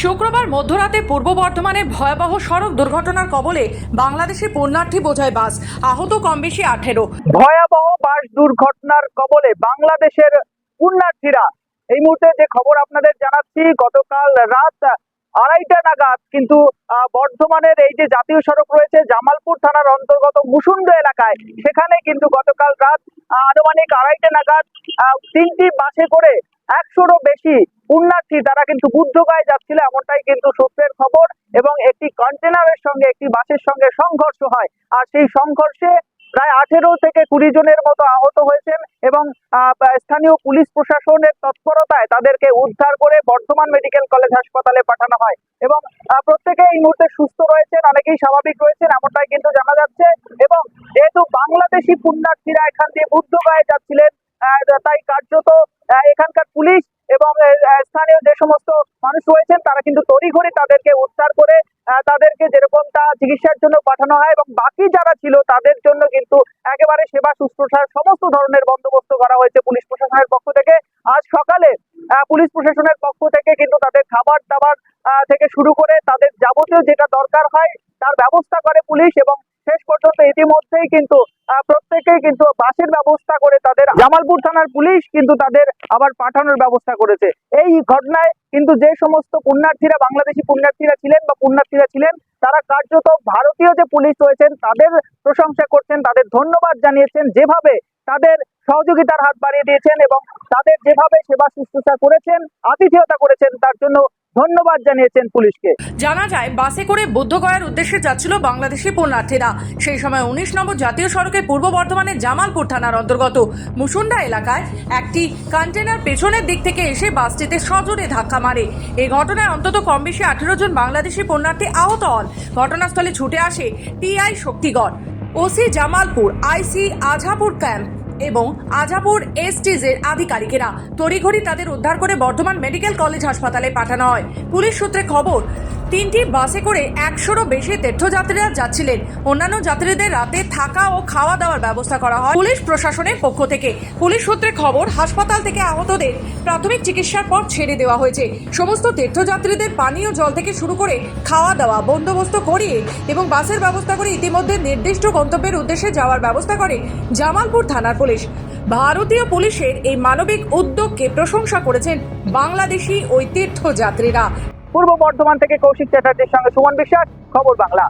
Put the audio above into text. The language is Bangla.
শুক্রবার মধ্যরাতে পূর্ব বর্ধমানের ভয়াবহ সড়ক দুর্ঘটনার কবলে বাংলাদেশে পুণ্যার্থী বোঝায় বাস, আহত কম বেশি আঠেরো। ভয়াবহ বাস দুর্ঘটনার কবলে বাংলাদেশের পুণ্যার্থীরা, এই মুহূর্তে যে খবর আপনাদের জানাচ্ছি, গতকাল রাত আড়াইটা নাগাদ কিন্তু বর্ধমানের এই যে জাতীয় সড়ক রয়েছে, জামালপুর থানার অন্তর্গত মুসুন্ড এলাকায়, সেখানে কিন্তু গতকাল রাত আনুমানিক আড়াইটা নাগাদ তিনটি বাসে করে একশোরও বেশি পুণ্যার্থী তারা কিন্তু বুদ্ধগয়ায় যাচ্ছিল, এমনটাই কিন্তু সূত্রের খবর এবং একটি কন্টেনারের সঙ্গে, একটি বাসের সঙ্গে সংঘর্ষ হয়। আর সেই সংঘর্ষে প্রায় আঠেরো থেকে কুড়ি জনের মতো আহত হয়েছেন এবং স্থানীয় পুলিশ প্রশাসনের তৎপরতায় তাদেরকে উদ্ধার করে বর্ধমান মেডিকেল কলেজ হাসপাতালে পাঠানো হয় এবং প্রত্যেকে এই মুহূর্তে সুস্থ রয়েছেন, অনেকেই স্বাভাবিক রয়েছেন, এমনটাই কিন্তু জানা যাচ্ছে এবং যেহেতু বাংলাদেশি পুণ্যার্থীরা এখান দিয়ে বুদ্ধগয়ায় যাচ্ছিলেন তাই কার্যত পুলিশ এবং স্থানীয় যে সমস্ত মানুষ রয়েছেন, তারা কিন্তু তড়িঘড়ি তাদেরকে উদ্ধার করে তাদেরকে যেরকমটা চিকিৎসার জন্য পাঠানো হয় এবং বাকি যারা ছিল, তাদের জন্য কিন্তু একেবারে সেবা শুশ্রূষার সমস্ত ধরনের বন্দোবস্ত করা হয়েছে পুলিশ প্রশাসনের পক্ষ থেকে। আজ সকালে পুলিশ প্রশাসনের পক্ষ থেকে কিন্তু তাদের খাবার দাবার থেকে শুরু করে তাদের যাবতীয় যেটা দরকার হয়, তার ব্যবস্থা করে পুলিশ এবং শেষ পর্যন্ত ইতিমধ্যেই কিন্তু প্রত্যেকেই কিন্তু বাসের ব্যবস্থা করে তাদের জামালপুর থানার পুলিশ কিন্তু তাদের আবার পাঠানোর ব্যবস্থা করেছে। এই ঘটনায় কিন্তু যে সমস্ত পুণ্যার্থীরা, বাংলাদেশি পুণ্যার্থীরা ছিলেন বা পুণ্যার্থীরা ছিলেন, তারা কার্যত ভারতীয় যে পুলিশ রয়েছেন, তাদের প্রশংসা করছেন, তাদের ধন্যবাদ জানিয়েছেন, যেভাবে তাদের সহযোগিতার হাত বাড়িয়ে দিয়েছেন এবং তাদের যেভাবে সেবা শুশ্রূষা করেছেন, আতিথেয়তা করেছেন, তার জন্য ধন্যবাদ জানিয়েছেন পুলিশকে। জানা যায়, বাসে করে বুদ্ধগয়ার উদ্দেশ্যে যাচ্ছিল বাংলাদেশি পুণ্যার্থীরা। সেই সময় উনিশ নম্বর জাতীয় সড়কের পূর্ব বর্ধমানের জামালপুর থানার অন্তর্গত মুসুন্ডা এলাকায় একটি কন্টেনার পেছনের দিক থেকে এসে বাসটিতে সজোরে ধাক্কা মারে। এই ঘটনায় অন্তত কম বেশি আঠেরো জন বাংলাদেশি পুণ্যার্থী আহত হন। ঘটনাস্থলে ছুটে আসে TI Shaktigarh. OC Jamalpur, IC Ajhapur camp. এবং আজাপুর এসটিজের আধিকারিকেরা। তড়িঘড়ি তাদের উদ্ধার করে বর্ধমান মেডিকেল কলেজ হাসপাতালে পাঠানো হয়। পুলিশ সূত্রে খবর তিনটি বাসে করে একশোরও বেশি তীর্থযাত্রীরা যাচ্ছিলেন। অন্যান্য যাত্রীদের রাতে থাকা ও খাওয়া দাওয়ার ব্যবস্থা করা হয় পুলিশ প্রশাসনের পক্ষ থেকে। পুলিশ সূত্রে খবর, হাসপাতাল থেকে আহতদের প্রাথমিক চিকিৎসার পর ছেড়ে দেওয়া হয়েছে। সমস্ত তীর্থযাত্রীদের পানীয় জল থেকে শুরু করে খাওয়া দাওয়া, বন্দোবস্ত করিয়ে এবং বাসের ব্যবস্থা করে ইতিমধ্যে নির্দিষ্ট গন্তব্যের উদ্দেশ্যে যাওয়ার ব্যবস্থা করে জামালপুর থানার পুলিশ। ভারতীয় পুলিশের এই মানবিক উদ্যোগকে প্রশংসা করেছেন বাংলাদেশি ওই তীর্থযাত্রীরা পূর্ব বর্ধমান থেকে কৌশিক চ্যাটার্জির সঙ্গে সুমন বিশ্বাস খবর বাংলা।